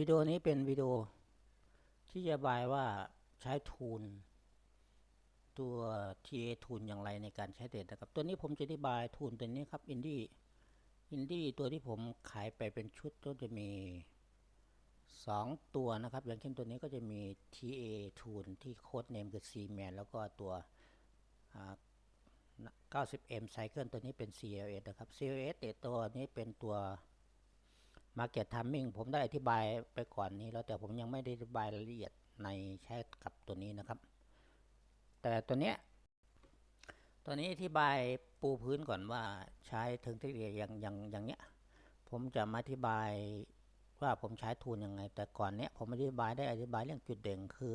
วิดีโอนี้เป็นวิดีโอที่จะบายว่าใช้ทูลตัว TA ทูลอย่างไรในการใช้เดทนะครับ ตัวนี้ผมจะอธิบายทูลตัวนี้ครับอินดี้อินดี้ตัวที่ผมขายไปเป็นชุดก็จะมี 2 ตัวนะครับ อย่างเช่นตัวนี้ก็จะมี TA ทูลที่โค้ดเนมคือ C-man แล้วก็ตัว 90M Cycle ตัวนี้เป็น CLS นะครับ CLS ตัวนี้เป็นตัว Market Timing ผมได้อธิบายไปก่อนนี้แล้วแต่ผมยังไม่ได้อธิบายรายละเอียดในใช้กับตัวนี้นะครับ แต่ตัวเนี้ยตัวนี้อธิบายปูพื้นก่อนว่าใช้ถึงที่เรียอย่างอย่างอย่างเนี้ยผมจะมาอธิบายว่าผมใช้ทุนยังไง แต่ก่อนเนี้ยผมอธิบายได้อธิบายเรื่องจุดเด่นคือ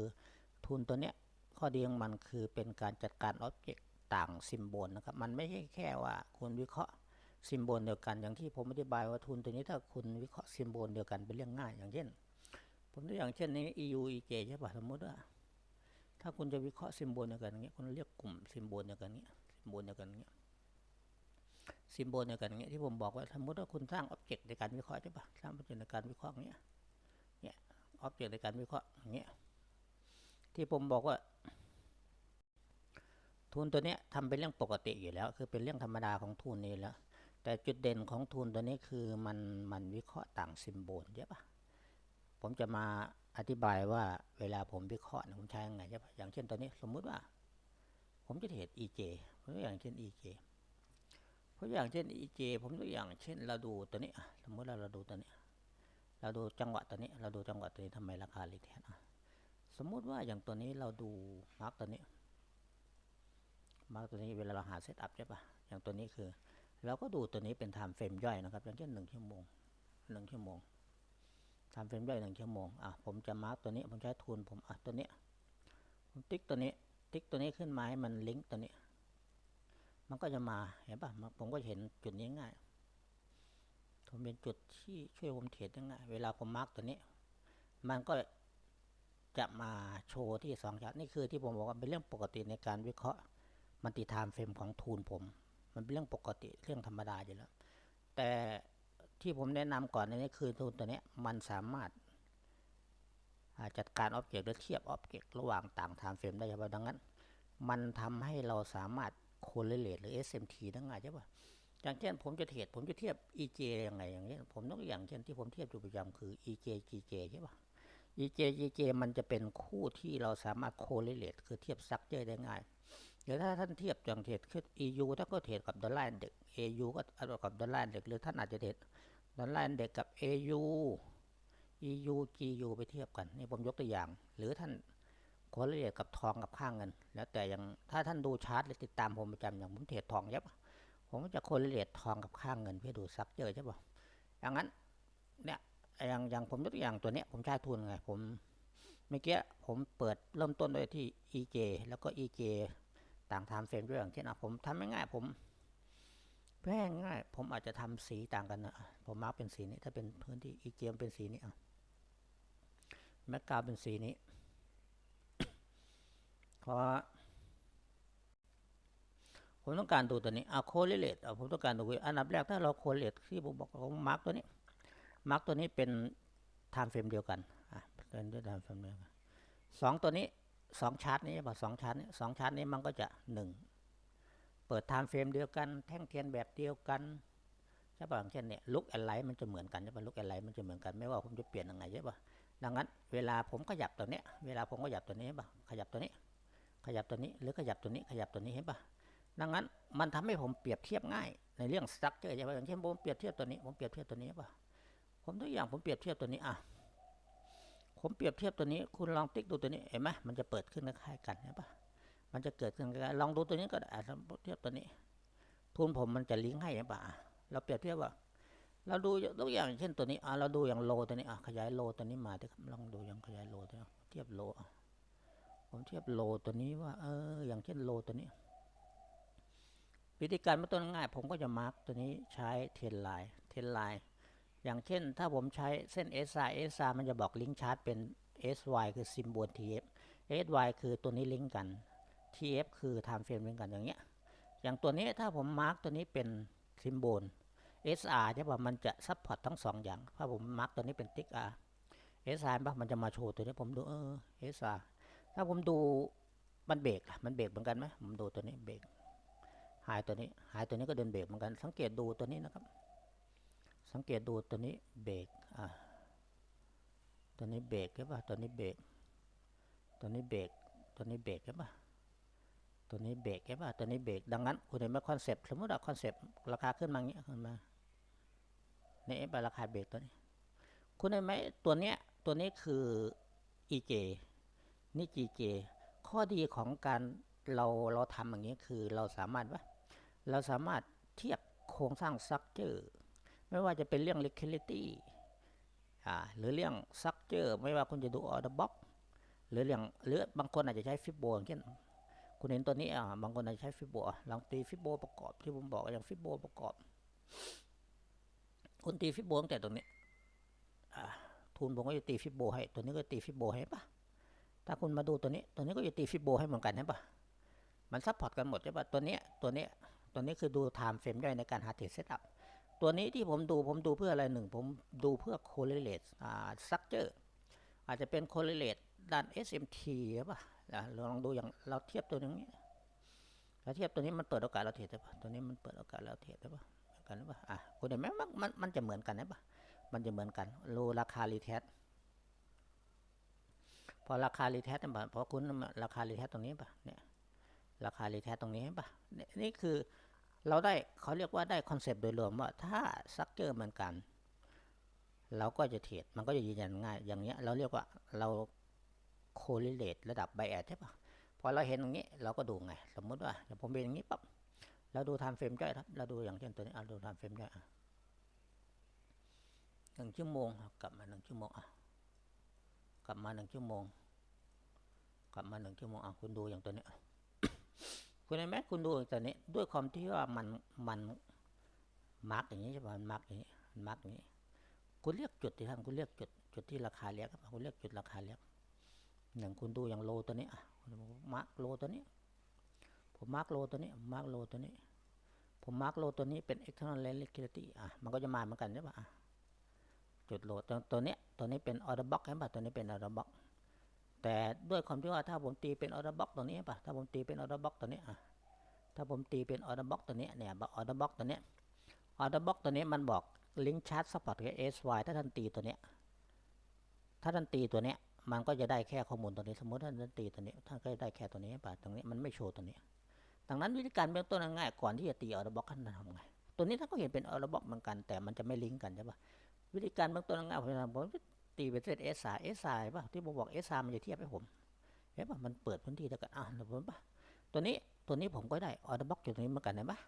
ทุนตัวเนี้ยข้อดีของมันคือเป็นการจัดการอ็อบเจกต์ต่างซิมโบลนะครับ มันไม่ใช่แค่ว่าคุณวิเคราะห์ ซิมโบลเดียวกัน อย่างที่ผมอธิบายว่าทุนตัวนี้ถ้าคุณวิเคราะห์ซิมโบลเดียวกันเป็นเรื่องง่ายอย่างเช่น ผมตัวอย่างเช่นนี้ EU EJ ใช่ป่ะสมมติว่า ถ้าคุณจะวิเคราะห์ซิมโบลเดียวกันอย่างเงี้ยคุณเรียกกลุ่มซิมโบลเดียวกันเงี้ยซิมโบลเดียวกันเงี้ยซิมโบลเดียวกันเงี้ยที่ผมบอกว่าสมมติว่าคุณสร้างอ็อบเจกต์ในการวิเคราะห์ใช่ป่ะสร้างอ็อบเจกต์ในการวิเคราะห์เงี้ยเนี่ยอ็อบเจกต์ในการวิเคราะห์เงี้ยที่ผมบอกว่าทุนตัวเนี้ยทำเป็นเรื่องปกติอยู่แล้ว คือเป็นเรื่องธรรมดาของทุนนี่แล้ว แต่จุดเด่นของทุนตัวนี้คือมันมันวิเคราะห์ต่างซิมโบลใช่ปะผมจะมาอธิบายว่าเวลาผมวิเคราะห์ผมใช้ยังไงใช่ปะอย่างเช่นตัวนี้สมมุติว่า ผมจะเห็น EJ ผมตัวอย่างเช่น EJ ผมตัวอย่างเช่น EJ ผมตัวอย่างเช่นเราดูตัวนี้สมมติเราเราดูตัวนี้ เราดูจังหวะตัวนี้ เราดูจังหวะตัวนี้ทำไมราคารีเทนอะสมมุติว่าอย่างตัวนี้เราดูมาร์กตัวนี้มาร์กตัวนี้เวลาเราหาเซตอัพใช่ปะอย่างตัวนี้คือ เราก็ดูตัวนี้เป็น time frame ย่อยนะครับอย่างเช่นหนึ่งชั่วโมงหนึ่งชั่วโมง time frame ย่อยหนึ่งชั่วโมงอะผมจะมาร์กตัวนี้ผมใช้ทูลผมอะตัวนี้ผมติ๊กตัวนี้ติ๊กตัวนี้ขึ้นมาให้มันลิงก์ตัวนี้ มันก็จะมาเห็นปะผมก็เห็นจุดนี้ง่ายผมเป็นจุดที่ช่วยผมเทรดได้ง่ายเวลาผมมาร์กตัวนี้ มันก็จะมาโชว์ที่สองชาร์ตนี่คือที่ผมบอกว่าเป็นเรื่องปกติในการวิเคราะห์มัลติไทม์เฟรมของทูลผม มันเป็นเรื่องปกติเรื่องธรรมดาอยู่แล้ว แต่ที่ผมแนะนำก่อนในนี้คือทูลตัวนี้มันสามารถจัดการอ็อบเจกต์หรือเทียบอ็อบเจกต์ระหว่างต่างไทม์เฟรมได้ใช่ไหมดังนั้น มันทำให้เราสามารถโคเรเลตหรือ SMT ได้ง่ายใช่ปะอย่างเช่นผมจะเทียบผมจะเทียบ EJ ยังไงอย่างนี้ผมยกตัวอย่างเช่นที่ผมเทียบอยู่ประจำคือ EJ GJ ใช่ปะ EJ GJ มันจะเป็นคู่ที่เราสามารถโคเรเลตคือเทียบซักเจอได้ง่าย เดี๋ยวถ้าท่านเทียบอย่างเทรดขึ้น EU ถ้าก็เทรดกับดอลลาร์เด็ก AU ก็เอากับดอลลาร์เด็กหรือท่านอาจจะเทรดดอลลาร์เด็กกับ AU EU GU ไปเทียบกันนี่ผมยกตัวอย่าง หรือท่านโคเรเลตกับทองกับค่างเงิน แล้วแต่อย่างถ้าท่านดูชาร์ตหรือติดตามผมประจำอย่างผมเทรดทองใช่ปะผมจะโคเรเลตทองกับค่างเงินเพื่อดูซักเจอใช่ปะอย่างนั้นเนี่ยอย่างอย่างผมยกตัวอย่างตัวเนี้ยผมใช้ทุนไงผมเมื่อกี้ผมเปิดเริ่มต้นด้วยที่ EJ แล้วก็ EJ ต่างทม์เฟรมด้วยอย่างเช่นอะผมทำง่ายๆผมแพ่ง่ายผมอาจจะทำสีต่างกันนะผมมาร์กเป็นสีนี้ ถ้าเป็นพื้นที่อีเจมเป็นสีนี้อะแมกกาเป็นสีนี้เพราะผมต้องการดูตัวนี้อะโคเรเลตอะผมต้องการดูอันดับแรกถ้าเราโคเรเลตที่ผมบอกผมมาร์กตัวนี้มาร์กตัวนี้เป็นไทม์เฟรมเดียวกันอะเป็นด้วยไทม์เฟรมเดียวกันสองตัวนี้ สองชาร์ตนี้ป่ะสองชาร์ตนี้สองชาร์ตนี้มันก็จะหนึ่งเปิดไทม์เฟรมเดียวกัน แท่งเทียนแบบเดียวกันใช่ป่ะอย่างเช่นเนี่ยลุกแอนไลท์มันจะเหมือนกันใช่ป่ะลุกแอนไลท์มันจะเหมือนกันไม่ว่าผมจะเปลี่ยนยังไงใช่ป่ะดังนั้น เวลาผมขยับตัวเนี้ยเวลาผมขยับตัวนี้ป่ะขยับตัวนี้ ขยับตัวนี้หรือขยับตัวนี้ขยับตัวนี้เห็นป่ะดังนั้นมันทำให้ผมเปรียบเทียบง่าย ในเรื่องสตรัคเจอใช่ป่ะอย่างเช่นผมเปรียบเทียบตัวนี้ผมเปรียบเทียบตัวนี้ป่ะผมตัวอย่างผมเปรียบเทียบตัวนี้อะ ผมเปรียบเทียบตัวนี้ คุณลองติ๊กดูตัวนี้ เห็นไหมมันจะเปิดขึ้นคล้ายกันใช่ปะมันจะเกิดขึ้นคล้ายๆลองดูตัวนี้ก็ได้เทียบตัวนี้ ทุนผมมันจะลิงก์ให้ใช่ปะเราเปรียบเทียบว่า เราดูตัวอย่างเช่นตัวนี้อะเราดูอย่างโลตัวนี้อะขยายโลตัวนี้มาลองดูอย่างขยายโลตัวนี้เทียบโลผมเทียบโลตัวนี้ว่า เออ อย่างเช่นโลตัวนี้วิธีการมาต้นง่าย ผมก็จะมาร์กตัวนี้ใช้เทนไลน์เทนไลน์ อย่างเช่นถ้าผมใช้เส้น SI SI มันจะบอกลิงก์ชาร์ตเป็น SY คือซิมโบล TF SY คือตัวนี้ลิงก์กัน TF คือ time frame ลิงก์กันอย่างเงี้ยอย่างตัวนี้ถ้าผมมาร์กตัวนี้เป็นซิมโบล SR ใช่ป่ะมันจะซัพพอร์ตทั้งสองอย่างถ้าผมมาร์กตัวนี้เป็นติ๊ก R เอสไปะมันจะมาโชว์ตัวนี้ผมดูเออเอสถ้าผมดูมันเบรกล่ะมันเบรกเหมือนกันไหมผมดูตัวนี้เบรกหายตัวนี้หายตัวนี้ก็เดินเบรกเหมือนกันสังเกตดูตัวนี้นะครับ สังเกตดูตัวนี้เบรกอะตัวนี้เบรกใช่ปะตัวนี้เบรกตัวนี้เบรกตัวนี้เบรกใช่ปะตัวนี้เบรกใช่ปะตัวนี้เบรกดังนั้นคุณเห็นไหมคอนเซปต์สมมติว่าคอนเซปต์ราคาขึ้นมาอย่างเงี้ยขึ้นมานี่ไปราคาเบรกตัวนี้ คุณเห็นไหมตัวเนี้ยตัวนี้คือ EJ นี่ GJ ข้อดีของการเราเราทำอย่างนี้คือเราสามารถว่าเราสามารถเทียบโครงสร้างซักเจอร์ ไม่ว่าจะเป็นเรื่อง liquidity หรือเรื่องซักเจอร์ไม่ว่าคุณจะดู order box หรือเรื่องหรือบางคนอาจจะใช้ฟิบโบอย่างเช่นคุณเห็นตัวนี้อ่าบางคนอาจจะใช้ฟิบโบลองตีฟิบโบประกอบที่ผมบอกอย่างฟิบโบประกอบ คุณตีฟิบโบตั้งแต่ตรงนี้ทุนผมก็จะตีฟิบโบให้ ตัวนี้ก็ตีฟิบโบให้ปะถ้าคุณมาดูตัวนี้ตัวนี้ก็จะตีฟิบโบให้เหมือนกันใช่ปะมันซัพพอร์ตกันหมดใช่ปะตัวนี้ตัวนี้ตัวนี้คือดู time frame ย่อยในการหาเทรดเซตอัพ ตัวนี้ที่ผมดูผมดูเพื่ออะไรหนึ่ง ผมดูเพื่อ correlate อ่า structure อาจจะเป็น correlate ด้าน SMT หรือเปล่าอะเราลองดูอย่างเราเทียบตัวนี้เราเทียบตัวนี้มันเปิดโอกาสเราเทรดได้ปะตัวนี้มันเปิดโอกาสเราเทรดได้ปะเหมือนกันหรือเปล่าอะคุณเห็นไหมมันมันมันจะเหมือนกันนะปะมันจะเหมือนกันโลราคารีเทสพอราคารีเทสเนี่ยปะพอคุณราคารีเทสตรงนี้ปะเนี่ยราคารีเทสตรงนี้ปะเนี่ยนี่คือ เราได้เขาเรียกว่าได้คอนเซปต์โดยรวมว่าถ้าซักเจอเหมือนกัน เราก็จะเทรดมันก็จะยืนยันง่าย อย่างเงี้ยเราเรียกว่าเราโคเรเลตระดับไบแอดใช่ปะพอเราเห็นอย่างนี้เราก็ดูไง สมมุติว่าเดี๋ยวผมเป็นอย่างนี้ปั๊บเราดูไทม์เฟรมย่อยครับเราดูอย่างเช่นตัวนี้เอาดูไทม์เฟรมย่อยหนึ่งชั่วโมงกลับมาหนึ่งชั่วโมงอะกลับมาหนึ่งชั่วโมง กลับมาหนึ่งชั่วโมงอะคุณดูอย่างตัวนี้ คุณเห็นไหมคุณดูตัวนี้ด้วยความที่ว่ามันมันมาร์กอย่างนี้ใช่ปะมันมาร์กอย่างนี้มันมาร์กอย่างนี้ คุณเรียกจุดที่ท่านคุณเรียกจุดจุดที่ราคาเรียกคุณเรียกจุดราคาเรียกอย่างคุณดูอย่างโลตัวนี้อะคุณมาร์กโลตัวนี้ ผมมาร์กโลตัวนี้มาร์กโลตัวนี้ ผมมาร์กโลตัวนี้เป็น external lane liquidity อะมันก็จะมาเหมือนกันใช่ปะอะจุดโลตัวตัวนี้ตัวนี้เป็น order box ใช่ปะตัวนี้เป็น order box แต่ด้วยความที่ว่าถ้าผมตีเป็น order box ตัวนี้ป่ะถ้าผมตีเป็น order box ตัวนี้อะถ้าผมตีเป็น order box ตัวนี้เนี่ย order box ตัวนี้ย order box ตัวนี้มันบอก link chart support กับ SY ถ้าท่านตีตัวเนี้ยถ้าท่านตีตัวเนี้ยมันก็จะได้แค่ข้อมูลตัวนี้สมมติท่านตีตัวนี้ท่านก็จะได้แค่ตัวนี้ป่ะตรงนี้มันไม่โชว์ตัวนี้ดังนั้นวิธีการเบื้องต้นง่ายก่อนที่จะตีออร์บ็อกท่านทำไงตัวนี้ท่านก็เห็นเป็นออร์บ็อกเหมือนกันแต่มันจะไม่ลิงก์กันใช่ป่ะวิธีการเบื้องต้นง่ายผมทำผม ตีเป็นเซตเอสาเอสาป่ะที่ผมบอกเอสามันจะเทียบให้ผมเห็นป่ะมันเปิดพื้นที่แล้วกันอะเดี๋ยวผมป่ะตัวนี้ตัวนี้ผมก็ได้ออร์บ็อกอยู่ตรงนี้เหมือนกันเห็นป่ะ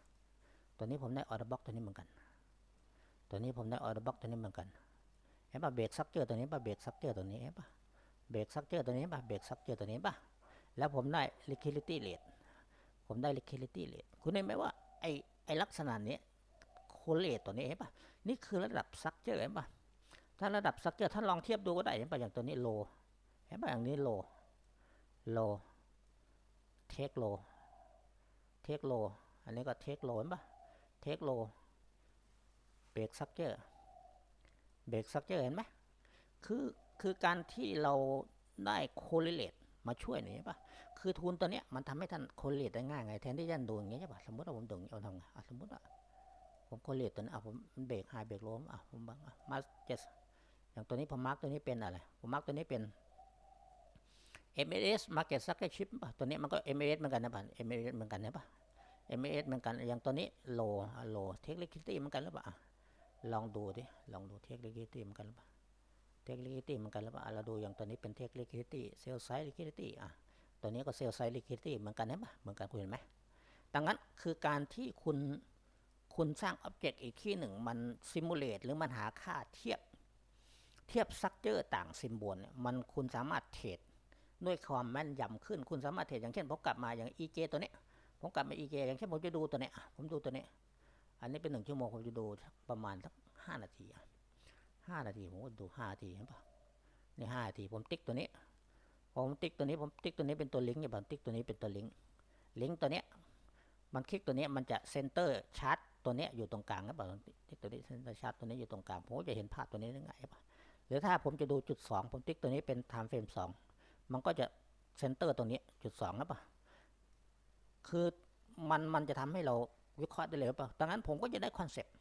ตัวนี้ผมได้ออร์บ็อกตัวนี้เหมือนกัน ตัวนี้ผมได้ออร์บ็อกตัวนี้เหมือนกันเห็นป่ะเบรกซักเจอตัวนี้ป่ะเบรกซักเจอตัวนี้เห็นป่ะเบรกซักเจอตัวนี้ป่ะเบรกซักเจอตัวนี้ป่ะแล้วผมได้ liquidity rate ผมได้ liquidity rate คุณเห็นไหมว่าไอไอลักษณะนี้ correlate ตัวนี้เห็นป่ะนี่คือระดับซักเจอเห็นป่ะ ถ้าระดับซักเจอท่านลองเทียบดูก็ได้เห็นป่ะอย่างตัวนี้ low เห็นป่ะอย่างนี้ low low take low take low อันนี้ก็ take low เห็นป่ะ take low เบรกซักเจอเบรกซักเจอเห็นไหมคือคือการที่เราได้ correlate มาช่วยหน่อยใช่ปะคือทุนตัวเนี้ยมันทำให้ท่าน correlate ได้ง่ายไงแทนที่ท่านดูอย่างเงี้ยใช่ปะสมมติว่าผมดูอย่างเงี้ยเอาทำไงสมมติว่าผม correlate ตัวนี้อะผมเบรก high เบรก low อะผมบังอะมาเจ็ด อย่างตัวนี้ผมมาร์กตัวนี้เป็นอะไร ผมมาร์กตัวนี้เป็น MAS market structure chip ป่ะตัวนี้มันก็ MAS เหมือนกันนะป่ะ MAS เหมือนกันนะป่ะ MAS เหมือนกันอย่างตัวนี้ low low take liquidity เหมือนกันหรือเปล่าอะลองดูดิลองดู take liquidity เหมือนกันหรือเปล่าเทคลิคิตี้เหมือนกันแล้วป่ะเราดูอย่างตัวนี้เป็นเทคลิคิตี้เซลไซลิคิตี้อะตัวนี้ก็เซลไซลิคิตี้เหมือนกันใช่ะเหมือนกันคุณเห็นไหมดังนั้นคือการที่คุณคุณสร้างอ็อบเจกต์อีกที่หนึ่งมันซิมูเลตหรือมันหาค่าเทียบ เทียบซักเจอร์ต่างซิมโบลเนี่ยมันคุณสามารถเทรดด้วยความแม่นยำขึ้นคุณสามารถเทรดอย่างเช่นผมกลับมาอย่าง EJ ตัวนี้ผมกลับมา EJ อย่างเช่นผมจะดูตัวนี้ผมดูตัวนี้ อันนี้เป็นหนึ่งชั่วโมงผมจะดูประมาณสักห้านาทีห้านาทีผมก็ดูห้านาทีเห็นปะนี่ห้านาทีผมติ๊กตัวนี้ผมติ๊กตัวนี้ผมติ๊กตัวนี้เป็นตัวลิงก์เนี่ยผมติ๊กตัวนี้เป็นตัวลิงก์ลิงก์ตัวเนี้ยมันคลิกตัวนี้มันจะเซนเตอร์ชาร์ตตัวเนี้ยอยู่ตรงกลางครับผมติ๊กตัวนี้เซนเตอร์ชาร์ตตัวนี้อยู่ตรงกลางผมจะเห็นภาพตัวนี้ได้ไงปะ รือถ้าผมจะดูจุด 2 ผมติ๊กตัวนี้เป็น time frame 2 มันก็จะเซนเตอร์ตรงนี้จุด2แล้วปะคือมันมันจะทำให้เราวิเคราะห์ได้เลยหรือเปล่าดังนั้นผมก็จะได้คอนเซปต์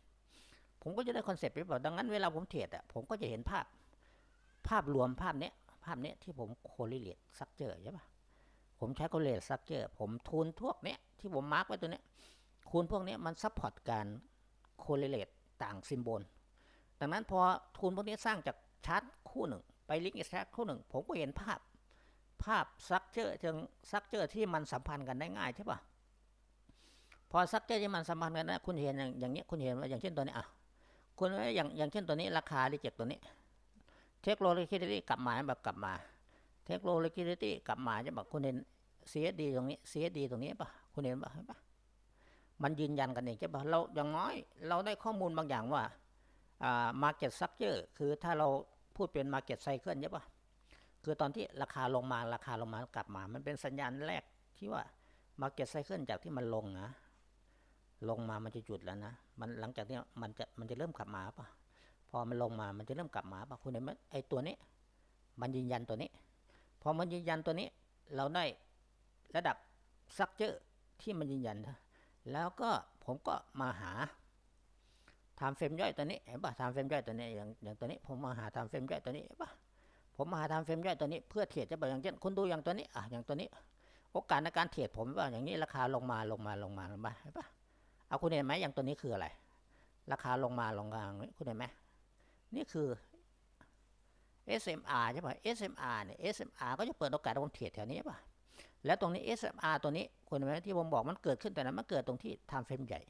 ผมก็จะได้คอนเซปต์หรือเปล่าดังนั้นเวลาผมเทรดอะ ผมก็จะเห็นภาพ ภาพรวมภาพเนี้ย ภาพเนี้ยที่ผมโคเรเลตซักเจอใช่ปะผมใช้โคเรเลตซักเจอผมทูนพวกเนี้ยที่ผมมาร์กไว้ตัวเนี้ย คูณพวกเนี้ยมันซัพพอร์ตการโคเรเลตต่างซิมโบล ดังนั้นพอทูนพวกนี้สร้างจาก ชาร์ตคู่หนึ่ง ไปลิงก์อีกชาร์ตคู่หนึ่ง ผมก็เห็นภาพ ภาพซักเจอร์เชิงซักเจอร์ที่มันสัมพันธ์กันได้ง่ายใช่ปะพอซักเจอร์ที่มันสัมพันธ์กันนะคุณเห็นอย่างอย่างนี้คุณเห็นว่าอย่างเช่นตัวนี้อะคุณว่าอย่างอย่างเช่นตัวนี้ราคารีเจ็คตัวนี้ เทคโนโลยีกลับมาแบบกลับมา เทคโนโลยีกลับมาจะบอกคุณเห็น CSD ตรงนี้ CSD ตรงนี้ปะคุณเห็นปะเห็นปะมันยืนยันกันเองใช่ปะเราอย่างน้อย เราได้ข้อมูลบางอย่างว่า มาร์เก็ตซักเจอร์คือถ้าเราพูดเป็นมาร์เก็ตไซเคิลใช่ปะคือตอนที่ราคาลงมาราคาลงมากลับมา มันเป็นสัญญาณแรกที่ว่ามาร์เก็ตไซเคิลจากที่มันลงนะลงมามันจะหยุดแล้วนะมันหลังจากนี้มันจะมันจะเริ่มกลับมาปะพอมันลงมามันจะเริ่มกลับมาปะคุณเห็นไหมไอตัวนี้ มันยืนยันตัวนี้ พอมันยืนยันตัวนี้ เราได้ระดับซักเจอร์ที่มันยืนยันแล้วก็ผมก็มาหา ทม์เฟรมย่อยตัวนี้เห็นปะทม์เฟรมย่อยตัวนี้อย่างอย่างตัวนี้ ผมมาหาทม์เฟรมย่อยตัวนี้เห็นปะผมมาหาทม์เฟรมย่อยตัวนี้เพื่อเทรดจะแบบอย่างเช่นคุณดูอย่างตัวนี้อะอย่างตัวนี้ โอกาสในการเทรดผมว่าอย่างนี้ราคาลงมาลงมาลงมาลงมาเห็นปะเอาคุณเห็นไหมอย่างตัวนี้คืออะไร ราคาลงมาลงมาอย่างนี้คุณเห็นไหมนี่คือ SMR ใช่ปะ SMR เนี่ย SMR ก็จะเปิดโอกาสให้ผมเทรดแถวนี้ป่ะแล้วตรงนี้ SMR ตัวนี้คุณเห็นไหมที่ผมบอกมันเกิดขึ้นแต่นั้นมันเกิดตรงที่ time frame ใหญ่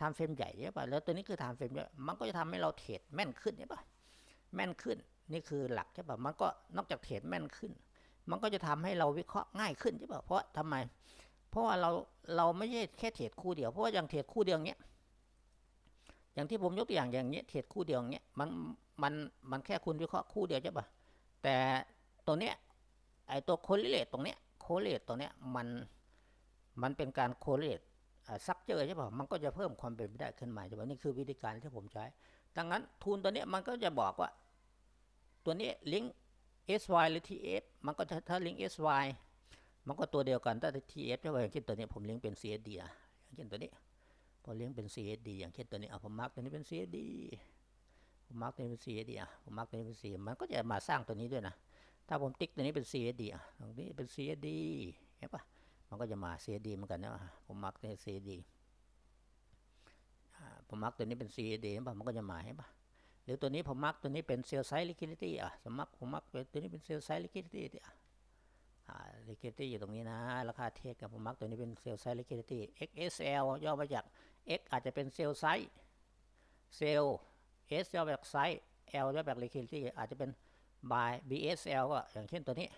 ทม์เฟรมใหญ่ใช่ป่ะแล้วตัวนี้คือทม์เฟรมใหญ่มันก็จะทำให้เราเทรดแม่นขึ้นใช่ป่ะแม่นขึ้นนี่คือหลักใช่ป่ะมันก็นอกจากเทรดแม่นขึ้น มันก็จะทำให้เราวิเคราะห์ง่ายขึ้นใช่ป่ะเพราะทำไม เพราะว่าเราเราไม่ใช่แค่เทรดคู่เดียวเพราะว่าอย่างเทรดคู่เดียวเนี้ยอย่างที่ผมยกตัวอย่างอย่างเงี้ยเทรดคู่เดียวเนี้ยมันมันมันแค่คุณวิเคราะห์คู่เดียวใช่ป่ะแต่ตัวเนี้ยไอตัวโคเรเลตตรงเนี้ยโคเรเลตตรงเนี้ยมันมันเป็นการโคเรเลต ซักเจอใช่ป่ะมันก็จะเพิ่มความเป็นไปได้ขึ้นมาใช่ป่ะนี่คือวิธีการที่ผมใช้ ดังนั้นทุนตัวนี้มันก็จะบอกว่า ตัวนี้ลิงก์ SY หรือ TF มันก็จะถ้าลิงก์ SY มันก็ตัวเดียวกันแต่ TF ใช่ป่ะอย่างเช่นตัวนี้ผมลิงก์เป็น CSD อย่างเช่นตัวนี้พอลิงก์เป็น CSD อย่างเช่นตัวนี้อะผมมาร์กตัวนี้เป็น CSD ผมมาร์กตัวนี้เป็น CSD อะผมมาร์กตัวนี้เป็น C มันก็จะมาสร้างตัวนี้ด้วยนะถ้าผมติ๊กตัวนี้เป็น CSD อะตรงนี้เป็น CSD เห็นป่ะ มันก็จะมา cd เหมือนกันนะผมมาร์กใน cd ผมมาร์กตัวนี้เป็น CSD เห็นป่ะมันก็จะมาเห็นป่ะหรือตัวนี้ผมมาร์กตัวนี้เป็น Sell Side Liquidity อะสมัครผมมาร์กตัวนี้เป็น Sell Side Liquidity อะ Liquidity อยู่ตรงนี้นะ ราคาเทคกับผมมาร์กตัวนี้เป็น Sell Side Liquidity XSL ย่อมาจาก X อาจจะเป็น Sell Side Sell S ย่อมาจาก Side L ย่อมาจาก Liquidity อาจจะเป็น by BSL ก็อย่างเช่นตัวนี้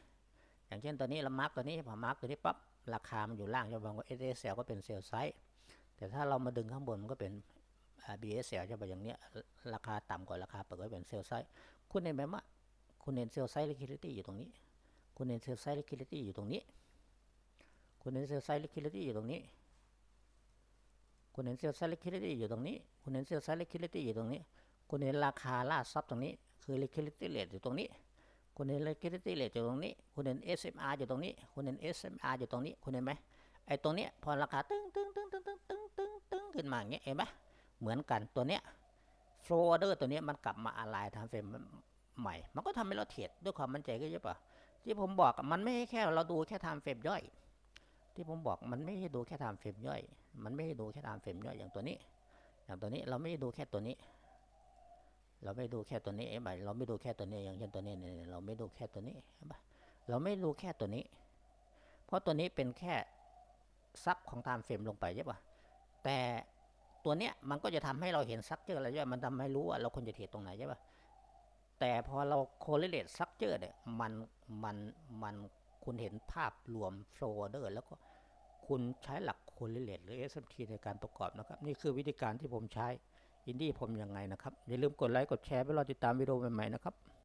อย่างเช่นตัวนี้เรามาร์กตัวนี้ผมมาร์กตัวนี้ปั๊บ ราคามันอยู่ล่างจะบอกว่า SSL ก็เป็นเซลล์ไซส์แต่ถ้าเรามาดึงข้างบนมันก็เป็น BSL จะบอกอย่างเนี้ยราคาต่ำกว่าราคาเปิดก็เป็นเซลล์ไซส์คุณเห็นไหมว่าคุณเห็นเซลล์ไซส์ liquidity อยู่ตรงนี้ คุณเห็นเซลล์ไซส์ liquidity อยู่ตรงนี้ คุณเห็นเซลล์ไซส์ liquidity อยู่ตรงนี้ คุณเห็นเซลล์ไซส์ liquidity อยู่ตรงนี้ คุณเห็นเซลล์ไซส์ liquidity อยู่ตรงนี้ คุณเห็นราคาล่าซับตรงนี้ คือ liquidity rate อยู่ตรงนี้ คุณเห็น liquidity rate อยู่ตรงนี้ คุณเห็น SMR อยู่ตรงนี้ คุณเห็น SMR อยู่ตรงนี้ คุณเห็นไหมไอ้ตรงเนี้ยพอราคาตึ้งตึ้งตึ้งตึ้งตึ้งตึ้งตึ้งตึ้งขึ้นมาอย่างเงี้ยเห็นไหมเหมือนกันตัวเนี้ย flow order ตัวเนี้ยมันกลับมาอะไรทำเฟรมใหม่ มันก็ทำให้เราเทรดด้วยความมั่นใจก็เยอะป่ะที่ผมบอกมันไม่ใช่แค่เราดูแค่ทำเฟรมย่อย ที่ผมบอกมันไม่ใช่ดูแค่ทำเฟรมย่อย มันไม่ใช่ดูแค่ทำเฟรมย่อยอย่างตัวนี้ อย่างตัวนี้เราไม่ได้ดูแค่ตัวนี้ เราไม่ดูแค่ตัวนี้เอ้ยเราไม่ดูแค่ตัวนี้อย่างเช่นตัวนี้เนี่ยเราไม่ดูแค่ตัวนี้เห็นปะเราไม่ดูแค่ตัวนี้ เพราะตัวนี้เป็นแค่ซับของไทม์เฟรมลงไปใช่ปะแต่ตัวเนี้ยมันก็จะทำให้เราเห็นซักเจออะไรใช่มันทำให้รู้ว่าเราควรจะเทรดตรงไหนใช่ปะแต่พอเราโคเรเลตซักเจอเนี่ยมันมันมันคุณเห็นภาพรวมโฟลเดอร์แล้วก็คุณใช้หลักโคเรเลตหรือ SMT ในการประกอบนะครับ นี่คือวิธีการที่ผมใช้ อินดี้ผมยังไงนะครับ อย่าลืมกดไลค์กดแชร์ไปรอติดตามวิดีโอใหม่ๆนะครับ